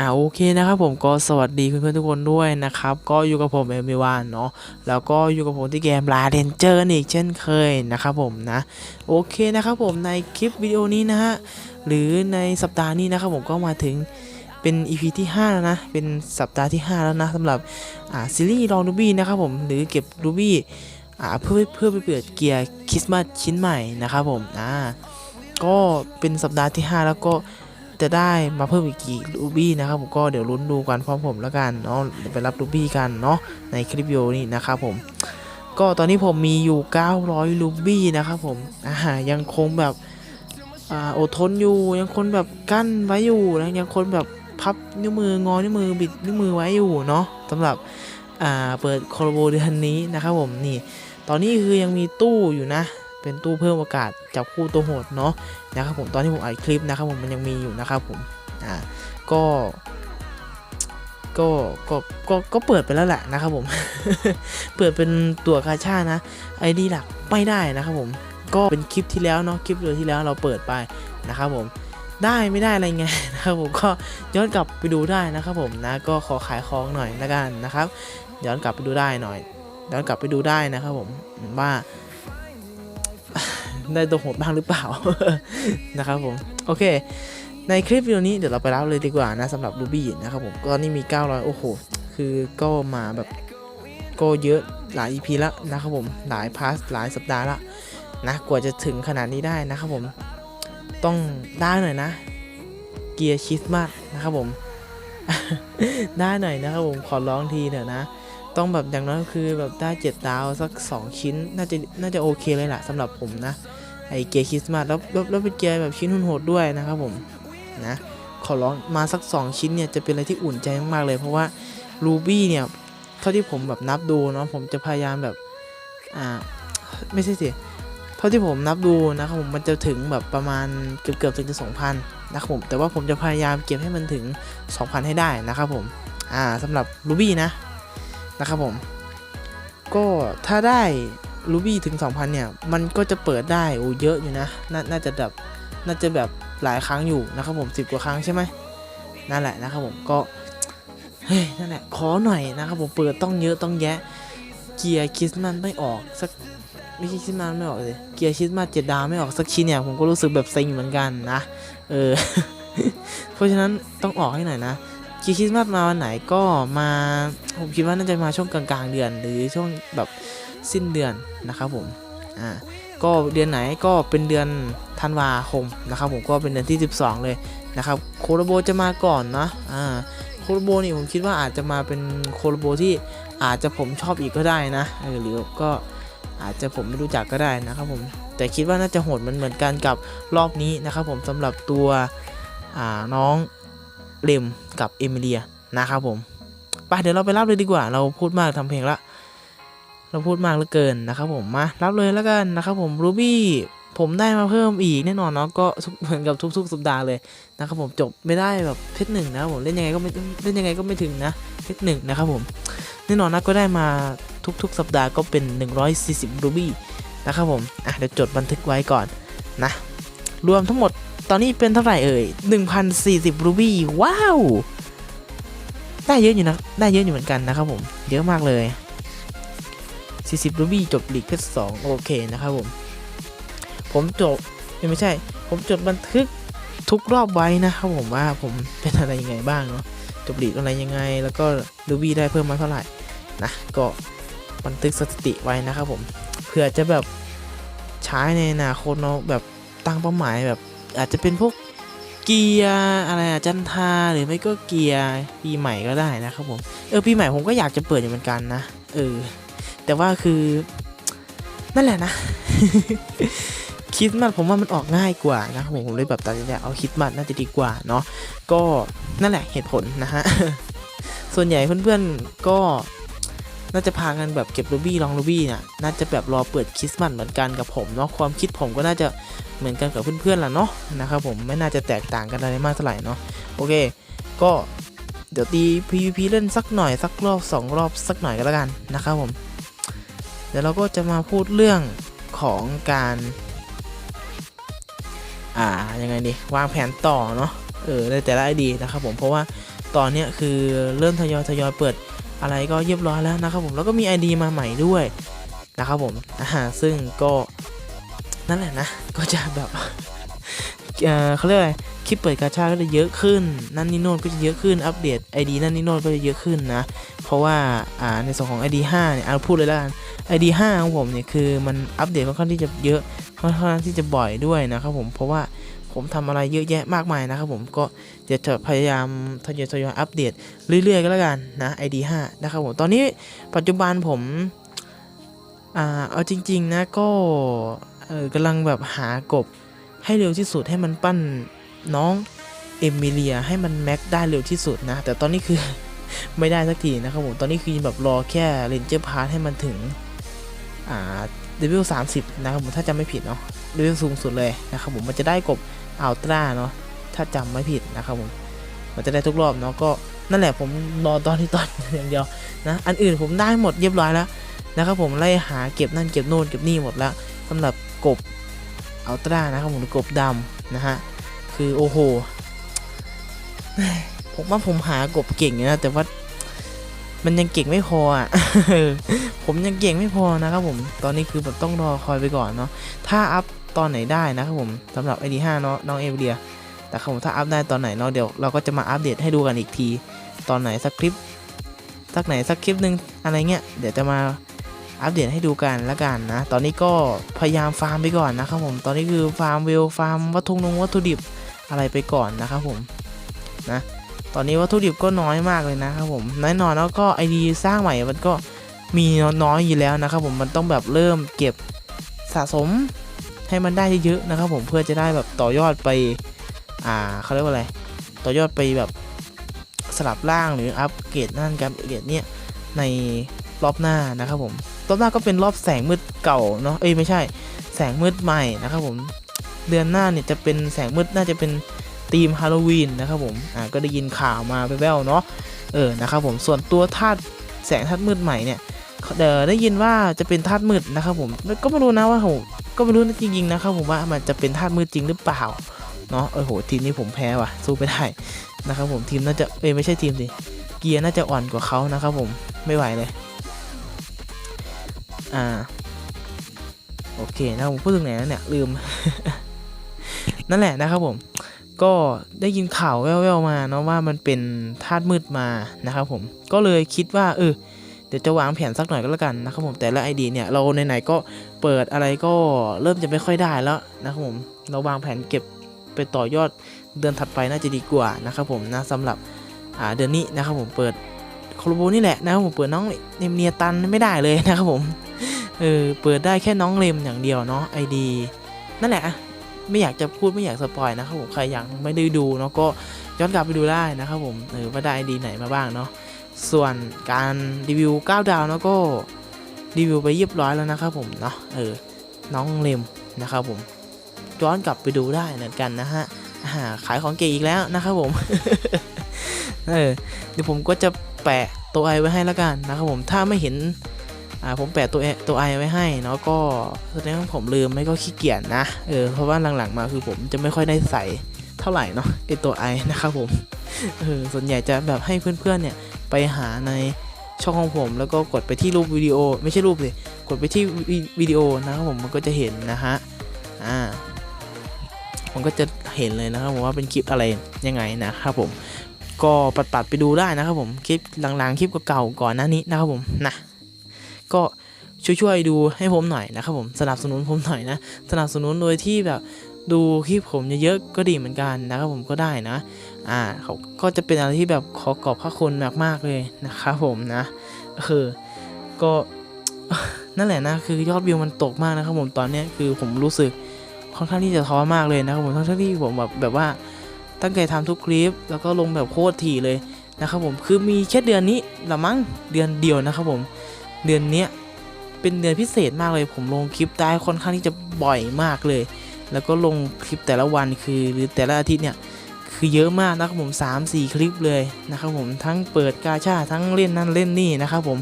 อ่าโอเคนะครับผมก็สวัสดีเพื่อนๆทุกคนด้วยนะครับ ก็อยู่กับผมเอมิวานเนาะแล้วก็อยู่กับผมที่เกมลาเดนเจอร์อีกเช่นเคยนะครับผมนะโอเคนะครับผมในคลิปวิดีโอนี้นะฮะหรือในสัปดาห์นี้นะครับผมก็มาถึงเป็น EP ที่5แล้วนะเป็นสัปดาห์ที่ 5 แล้วนะสำหรับอ่าซีรีส์ลองรูบี้นะครับผมหรือเก็บรูบี้อ่าเพื่อเพื่อไปเปิดเกียร์คริสต์มาสชิ้นใหม่นะครับผมอ่าก็เป็นสัปดาห์ที่ 5 แล้วก็ จะได้มาเพิ่มอีกกี่รูบี้นะครับผมก็เดี๋ยวลุ้นดูกันพร้อมผมแล้วกันเนาะเดี๋ยวไปรับรูบี้กันเนาะในคลิปวิดีโอนี้นะครับผมก็ตอนนี้ผมมีอยู่ 900 รูบี้นะครับผมอ่ายังคงแบบอ่าอดทนอยู่ยังคงแบบกั้นไว้อยู่นะยังคงแบบพับนิ้วมืองอนิ้วมือบิดนิ้วมือไว้อยู่เนาะสำหรับอ่าเปิดคอร์โบเดือนนี้นะครับผมนี่ ตอนนี้คือยังมีตู้อยู่นะ เป็นตู้เพิ่มโอกาสจับคู่ตัวโหดเนาะนะครับผมตอนที่ผมอัดคลิปนะครับผมมันยังมีอยู่นะครับผมอ่าก็ก็ก็ก็ก็เปิดไปแล้วแหละนะครับผม เปิดเป็นตัวกาชานะไอดีหลักไม่ได้นะครับผม ก็เป็นคลิปที่แล้วเนาะคลิปเดือนที่แล้วเราเปิดไปนะครับผมได้ไม่ได้อะไรไงนะครับผมก็ย้อนกลับไปดูได้นะครับผมนะก็ขอขายของหน่อยละกันนะครับ ย้อนกลับไปดูได้หน่อยย้อนกลับไปดูได้นะครับผมว่า ได้ตัวโหดบ้างหรือเปล่านะครับผมโอเค ในคลิปวิดีโอนี้เดี๋ยวเราไปรับเลยดีกว่านะสำหรับ Ruby นะครับผมก็นี่มี 900 โอ้โห คือก็มาแบบก็เยอะหลาย EP แล้วนะครับผมหลายพาร์ทหลายสัปดาห์ละนะกว่าจะถึงขนาดนี้ได้นะครับผมต้องได้หน่อยนะ เกียร์คริสต์มาสนะครับผม ได้หน่อยนะครับผมขอร้องทีเถอะนะ ต้องแบบอย่างน้อยก็คือแบบได้เจ็ดดาวสัก2ชิ้น น่าจะน่าจะโอเคเลยแหละสำหรับผมนะ ไอเกียร์คริสต์มาสแล้วแล้วแล้วเป็นเกียร์แบบชิ้นหุ่นโหดด้วยนะครับผมนะขอร้องมาสัก 2 ชิ้นเนี่ยจะเป็นอะไรที่อุ่นใจมากๆเลย เพราะว่ารูบี้เนี่ยเท่าที่ผมแบบนับดูเนาะผมจะพยายามแบบอ่าไม่ใช่สิเท่าที่ผมนับดูนะครับผมมันจะถึงแบบประมาณเกือบเกือบถึงจะ2,000นะครับผมแต่ว่าผมจะพยายามเก็บให้มันถึง 2,000 ให้ได้นะครับผมอ่าสำหรับรูบี้นะ นะครับผม ก็ถ้าได้รูบี้ถึง 2,000 เนี่ย มันก็จะเปิดได้โอ้เยอะอยู่นะนน่าจะแบบน่าจะแบบหลายครั้งอยู่นะครับผม 10 กว่าครั้งใช่ไหมนั่นแหละนะครับผมก็เฮ้ยนั่นแหละขอหน่อยนะครับผมเปิดต้องเยอะต้องแยะ เกียร์คริสต์มาสไม่ออกสักไม่ใช่คริสต์มาสไม่ออกเลยเกียร์คริสต์มาสเจ็ดดาวไม่ออกสักชิ้นเนี่ยผมก็รู้สึกแบบเซ็งเหมือนกันนะเออเพราะฉะนั้นต้องออกให้หน่อยนะ กีคริสต์มาสมาวันไหนก็มาผมคิดว่าน่าจะมาช่วงกลางๆ เดือนหรือช่วงแบบสิ้นเดือนนะครับผมอ่าก็เดือนไหนก็เป็นเดือนธันวาคมนะครับผมก็เป็นเดือนที่ 12 เลยนะครับโคโรโบจะมาก่อนนะอ่าโคโรโบนี่ผมคิดว่าอาจจะมาเป็นโคโรโบที่อาจจะผมชอบอีกก็ได้นะเออหรือก็อาจจะผมไม่รู้จักก็ได้นะครับผมแต่คิดว่าน่าจะโหดมันเหมือนกันกับรอบนี้นะครับผมสำหรับตัวอ่าน้อง เลมกับเอมิเลียนะครับผมไปเดี๋ยวเราไปรับเลยดีกว่า เราพูดมากทำเพลงละ เราพูดมากเหลือเกินนะครับผมมารับเลยแล้วกันนะครับผมรูบี้ผมได้มาเพิ่มอีกแน่นอนเนาะก็เหมือนกับทุกๆสัปดาห์เลยนะครับผมจบไม่ได้แบบเพชรหนึ่งนะครับผมเล่นยังไงก็ไม่เล่นยังไงก็ไม่ถึงนะเพชรหนึ่งนะครับผมแน่นอนนะก็ได้มาทุกๆ สัปดาห์ก็เป็น 140รูบี้นะครับผมอะเดี๋ยวจดบันทึกไว้ก่อนนะรวมทั้งหมด ตอนนี้เป็นเท่าไหร่เอ่ย1,040รูบี้ว้าว ได้เยอะอยู่นะ ได้เยอะอยู่เหมือนกันนะครับผม เยอะมากเลย 40รูบี้จบลีกเพชร2โอเคนะครับผม ผมจบเอ้ยไม่ใช่ ผมจดบันทึกทุกรอบไว้นะครับผมว่าผมเป็นอะไรยังไงบ้างเนาะจบลีกอะไรยังไง แล้วก็รูบี้ได้เพิ่มมาเท่าไหร่นะก็บันทึกสถิติไว้นะครับผมเผื่อจะแบบใช้ในอนาคตเนาะแบบตั้งเป้าหมายแบบ อาจจะเป็นพวกเกียร์อะไรอะจันทาหรือไม่ก็เกียร์ปีใหม่ก็ได้นะครับผมเออปีใหม่ผมก็อยากจะเปิดอยู่เหมือนกันนะเออแต่ว่าคือนั่นแหละนะ คิดมัดผมว่ามันออกง่ายกว่านะครับผมผมเลยแบบตัดสินใจเอาคิดมัดน่าจะดีกว่าเนาะก็นั่นแหละเหตุผลนะฮะส่วนใหญ่เพื่อนๆก็ น่าจะพากันแบบเก็บรูบี้ลองรูบี้เนี่ยน่าจะแบบรอเปิดคริสต์มาสเหมือนกันกับผมเนาะความคิดผมก็น่าจะเหมือนกันกับเพื่อนๆล่ะเนาะนะครับผมไม่น่าจะแตกต่างกันอะไรมากเท่าไหร่เนาะโอเค ก็เดี๋ยวตี PVP เล่นสักหน่อยสักรอบสองรอบสักหน่อยก็แล้วกันนะครับผมเดี๋ยวเราก็จะมาพูดเรื่องของการ อ่ายังไงดีวางแผนต่อเนาะเออในแต่ละไอดีนะครับผมเพราะว่าตอนนี้คือเริ่มทยอยทยอยเปิด อะไรก็เรียบร้อยแล้วนะครับผมแล้วก็มี ID มาใหม่ด้วยนะครับผมอ่าซึ่งก็นั่นแหละนะก็จะแบบเออเขาเรียกอะไรคลิปเปิดกาชาก็จะเยอะขึ้น นั่นนี่โน่นก็จะเยอะขึ้น อัปเดต ID นั่นนี่โน่นก็จะเยอะขึ้นนะ เพราะว่าอ่าในส่วนของ ID 5เนี่ยเอาพูดเลยแล้วกัน ID 5ของผมเนี่ยคือมันอัปเดตค่อนข้างที่จะเยอะค่อนข้างที่จะบ่อยด้วยนะครับผม เพราะว่า ผมทำอะไรเยอะแยะมากมายนะครับผมก็เดี๋ยวจะพยายามทยอยทยอยอัปเดตเรื่อยๆก็แล้วกันนะ ID 5นะครับผมตอนนี้ปัจจุบันผมอ่าเอาจริง ๆ นะก็เออกำลังแบบหากบให้เร็วที่สุดให้มันปั้นน้องเอมิเลียให้มันแม็กได้เร็วที่สุดนะ แต่ตอนนี้คือไม่ได้สักทีนะครับผม ตอนนี้คือแบบรอแค่เรนเจอร์พาร์ทให้มันถึง อ่าเดวิลสามสิบนะครับผม ถ้าจำไม่ผิดเนาะเดวิลสูงสุดเลยนะครับผม มันจะได้กบ อัลตร้าเนาะถ้าจำไม่ผิดนะครับผมมันจะได้ทุกรอบเนาะก็นั่นแหละผมรอตอนที่ตอนอย่างเดียวนะอันอื่นผมได้หมดเรียบร้อยแล้วนะครับผมไล่หาเก็บนั่นเก็บโน่นเก็บนี่หมดแล้วสำหรับกบอัลตร้านะครับผมกบดำนะฮะคือโอ้โหผมว่าผมหากบเก่งนะแต่ว่ามันยังเก่งไม่พออะผมยังเก่งไม่พอนะครับผมตอนนี้คือแบบต้องรอคอยไปก่อนเนาะถ้าอัพ ตอนไหนได้นะครับผมสำหรับ ID 5 เนาะน้องเอเวียแต่ครับผมถ้าอัพได้ตอนไหนเนาะเดี๋ยวเราก็จะมาอัปเดตให้ดูกันอีกที ตอนไหนสักคลิป สักไหนสักคลิปหนึ่งอะไรเงี้ยเดี๋ยวจะมาอัปเดตให้ดูกันละกันนะ ตอนนี้ก็พยายามฟาร์มไปก่อนนะครับผม ตอนนี้คือฟาร์มเวลฟาร์มวัตถุนงวัตถุดิบอะไรไปก่อนนะครับผมนะ ตอนนี้วัตถุดิบก็น้อยมากเลยนะครับผมแน่นอนแล้วก็ไอดีสร้างใหม่มันก็มีน้อยอยู่แล้วนะครับผม มันต้องแบบเริ่มเก็บสะสม ให้มันได้เยอะๆนะครับผมเพื่อจะได้แบบต่อยอดไปอ่าเขาเรียกว่าอะไร ต่อยอดไปแบบสลับร่างหรืออัปเกรดนั่นกับอัปเกรดเนี่ยในรอบหน้านะครับผมรอบหน้าก็เป็นรอบแสงมืดเก่าเนาะเอ้ยไม่ใช่ แสงมืดใหม่นะครับผมเดือนหน้าเนี่ยจะเป็นแสงมืดน่าจะเป็นธีมฮาโลวีนนะครับผมอ่าก็ได้ยินข่าวมาแว่วๆเนาะเออนะครับผมส่วนตัวธาตุแสงธาตุมืดใหม่เนี่ย เดี๋ยวได้ยินว่าจะเป็นธาตุมืดนะครับผมก็ไม่รู้นะว่าโหก็ไม่รู้จริงๆนะครับผมว่ามันจะเป็นธาตุมืดจริงหรือเปล่าเนาะเออโหทีมนี้ผมแพ้ว่ะสู้ไม่ได้นะครับผมทีมน่าจะเอ้ยไม่ใช่ทีมสิเกียร์น่าจะอ่อนกว่าเขานะครับผมไม่ไหวเลยอ่าโอเคนะผมพูดถึงไหนแล้วเนี่ยลืม นั่นแหละนะครับผมก็ได้ยินข่าวแว่วๆมาเนาะว่ามันเป็นธาตุมืดมานะครับผมก็เลยคิดว่าเออ เดี๋ยวจะวางแผนสักหน่อยก็แล้วกันนะครับผมแต่ละไอเดียเนี่ยเราไหนๆก็เปิดอะไรก็เริ่มจะไม่ค่อยได้แล้วนะครับผมเราวางแผนเก็บไปต่อยอดเดือนถัดไปน่าจะดีกว่านะครับผมนะสำหรับเดือนนี้นะครับผมเปิดโคโลโบนี่แหละนะครับผมเปิดน้องเนมเนียตันไม่ได้เลยนะครับผมเออเปิดได้แค่น้องเลมอย่างเดียวเนาะไอดีนั่นแหละไม่อยากจะพูดไม่อยากสปอยนะครับผมใครอยากไม่ได้ดูเนาะก็ย้อนกลับไปดูได้นะครับผมเออว่าได้ไอดีไหนมาบ้างเนาะ ส่วนการรีวิว 9 ดาวนะก็รีวิวไปเรียบร้อยแล้วนะครับผมเนาะเออน้องเลมนะครับผมย้อนกลับไปดูได้เหมือนกันนะฮะอ่าขายของเก่งอีกแล้วนะครับผมเออเดี๋ยวผมก็จะแปะตัวไอไว้ให้แล้วกันนะครับผมถ้าไม่เห็นอ่าผมแปะตัวตัวไอไว้ให้เนาะก็แสดงว่าผมลืมไม่ก็ขี้เกียจนะเออเพราะว่าหลังๆมาคือผมจะไม่ค่อยได้ใส่เท่าไหร่เนาะไอตัวไอนะครับผมเออส่วนใหญ่จะแบบให้เพื่อนๆเนี่ย หาในช่องของผม แล้วก็กดไปที่รูปวิดีโอ ไม่ใช่รูปสิกดไปที่วิวิดีโอนะครับผมมันก็จะเห็นนะฮะอ่าผมก็จะเห็นเลยนะครับผมว่าเป็นคลิปอะไรยังไงนะครับผมก็ปัดๆไปดูได้นะครับผมคลิปหลังๆคลิปเก่าๆก่อนหน้านี้นะครับผมนะก็ช่วยๆดูให้ผมหน่อยนะครับผมสนับสนุนผมหน่อยนะสนับสนุนโดยที่แบบดูคลิปผมเยอะๆก็ดีเหมือนกันนะครับผมก็ได้นะ อ่าเขาก็จะเป็นอะไรที่แบบขอขอบพระคุณมากๆเลยนะครับผมนะคือก็นั่นแหละนะคือยอดวิวมันตกมากนะครับผมตอนนี้คือผมรู้สึกค่อนข้างที่จะท้อมากเลยนะครับผมทั้งที่ผมแบบแบบว่าตั้งใจทำทุกคลิป แล้วก็ลงแบบโคตรถี่เลยนะครับผมคือมีแค่เดือนนี้ละมั้งเดือนเดียวนะครับผมเดือนเนี้ยเป็นเดือนพิเศษมากเลย ผมลงคลิปได้ค่อนข้างที่จะบ่อยมากเลย แล้วก็ลงคลิปแต่ละวันคือหรือแต่ละอาทิตย์เนี่ย คือเยอะมากนะครับผม3 4 คลิปเลยนะครับผมทั้งเปิดกาชาทั้งเล่นนั่นเล่นนี่นะครับผม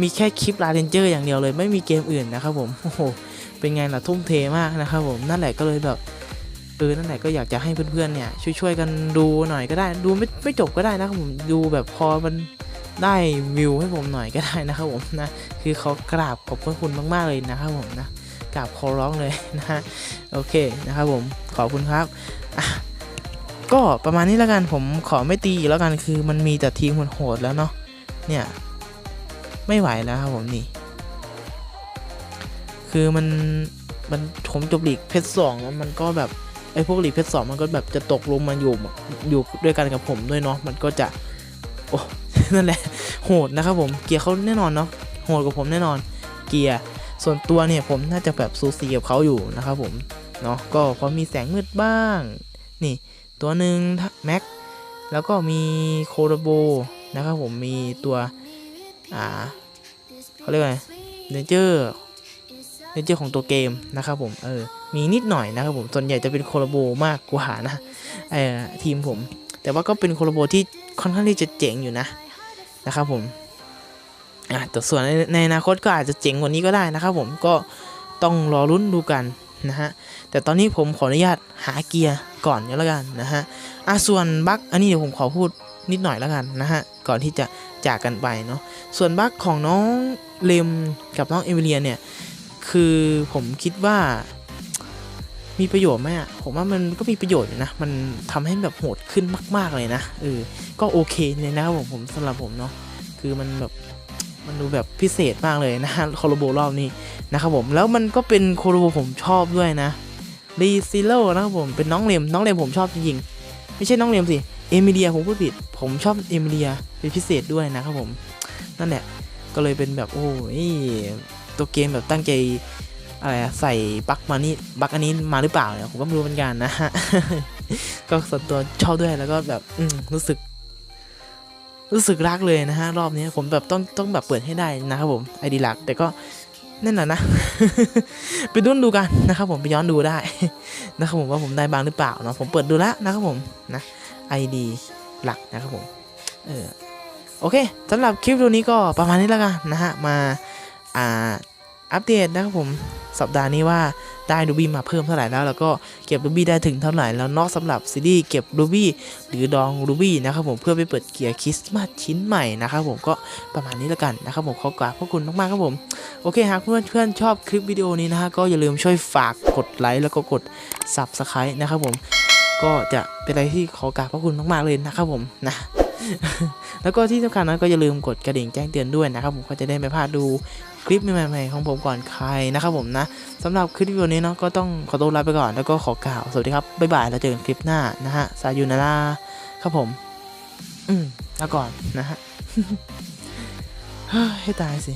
มีแค่คลิปลาเรนเจอร์อย่างเดียวเลยไม่มีเกมอื่นนะครับผมโอ้โหเป็นไงล่ะทุ่มเทมากนะครับผมนั่นแหละก็เลยแบบเออนั่นแหละก็อยากจะให้เพื่อนๆเนี่ยช่วยๆกันดูหน่อยก็ได้ ดูไม่ไม่จบก็ได้นะครับผมดูแบบพอมันได้วิวให้ผมหน่อยก็ได้นะครับผมนะคือเขากราบขอบพระคุณมากๆเลยนะครับผมนะกราบขอร้องเลยนะโอเคนะครับผมขอบคุณครับอะ ก็ประมาณนี้แล้วกันผมขอไม่ตีอีกแล้วกันคือมันมีแต่ทีมโหดแล้วเนาะเนี่ยไม่ไหวแล้วครับผมนี่ คือมันมันผมจบหลีกเพชรสองแล้วมันก็แบบไอ้พวกหลีกเพชรสองมันก็แบบจะตกลงมาอยู่อยู่ด้วยกันกับผมด้วยเนาะมันก็จะโอ้นั่นแหละโหดนะครับผมเกียร์เขาแน่นอนเนาะโหดกว่าผมแน่นอนเกียร์ส่วนตัวเนี่ยผมน่าจะแบบสูสีกับเขาอยู่นะครับผมเนาะก็พอมีแสงมืดบ้างนี่ ตัวหนึ่งแม็กแล้วก็มีโคโรโบนะครับผมมีตัวอ่าเขาเรียกว่าเนเจอร์เนเจอร์ของตัวเกมนะครับผมเออมีนิดหน่อยนะครับผมส่วนใหญ่จะเป็นโคลาโบมากกว่านะเออทีมผม แต่ว่าก็เป็นโคลาโบที่ค่อนข้างที่จะเจ๋งอยู่นะนะครับผมอะแต่ส่วนในอนาคตก็อาจจะเจ๋งกว่านี้ก็ได้นะครับผมก็ต้องรอลุ้นดูกัน นะฮะแต่ตอนนี้ผมขออนุญาตหาเกียร์ก่อนก็แล้วกันนะฮะอะส่วนบั๊กอันนี้เดี๋ยวผมขอพูดนิดหน่อยแล้วกันนะฮะก่อนที่จะจากกันไปเนาะส่วนบั๊กของน้องเลมกับน้องเอมิเลียเนี่ยคือผมคิดว่ามีประโยชน์ไหมอะผมว่ามันก็มีประโยชน์อยู่นะ มันทำให้แบบโหดขึ้นมาก ๆเลยนะเออก็โอเคเลยนะครับผมผมสำหรับผมเนาะคือมันแบบ มันดูแบบพิเศษมากเลยนะฮะโคโลโบรอบนี้นะครับผมแล้วมันก็เป็นโคโลโบผมชอบด้วยนะรีซิโลนะครับผมเป็นน้องเลมน้องเลมผมชอบจริงๆไม่ใช่น้องเลมสิเอมิเลียผมพูดผิด ผมชอบเอมิเลียเป็นพิเศษด้วยนะครับผมนั่นแหละก็เลยเป็นแบบโอ้ยตัวเกมแบบตั้งใจอะไรใส่บั๊กมานี่บั๊กอันนี้มาหรือเปล่าเนี่ยผมก็ไม่รู้เหมือนกันนะฮะก็ส่วนตัวชอบด้วยแล้วก็แบบรู้สึก รู้สึกรักเลยนะฮะรอบนี้ผมแบบต้องต้องแบบเปิดให้ได้นะครับผมไอดีหลักแต่ก็นั่นแหละนะ ไปดูดูกันนะครับผมไปย้อนดูได้นะครับผมว่าผมได้บางหรือเปล่าเนาะผมเปิดดูแล้วนะครับผมนะไอดีหลักนะครับผมเออโอเคสำหรับคลิปตัวนี้ก็ประมาณนี้แล้วกันนะฮะมาอ่า อัปเดตนะครับผมสัปดาห์นี้ว่าได้รูบี้มาเพิ่มเท่าไหร่แล้วแล้วก็เก็บรูบี้ได้ถึงเท่าไหร่แล้วนอกสำหรับซีรีส์เก็บรูบี้หรือดองรูบี้นะครับผมเพื่อไปเปิดเกียร์คริสต์มาสชิ้นใหม่นะครับผมก็ประมาณนี้แล้วกันนะครับผมขอกราบขอบคุณมากๆครับผมโอเคหากเพื่อนเพื่อนชอบคลิปวิดีโอนี้นะฮะก็อย่าลืมช่วยฝากกดไลค์แล้วก็กด Subscribe นะครับผมก็จะเป็นอะไรที่ขอกราบขอบคุณมากๆเลยนะครับผมนะแล้วก็ที่สำคัญนั้นก็อย่าลืมกดกระดิ่งแจ้งเตือนด้วยนะครับผมก็จะได้ไม่พลาดดู คลิปใหม่ๆของผมก่อนใครนะครับผมนะสำหรับคลิปวิดีโอนี้เนาะก็ต้องขอตัวลาไปก่อนแล้วก็ขอกล่าวสวัสดีครับบ๊ายบายแล้วเจอกันคลิปหน้านะฮะสายุนาราครับผม อืมแล้วก่อนนะฮะให้ตายสิ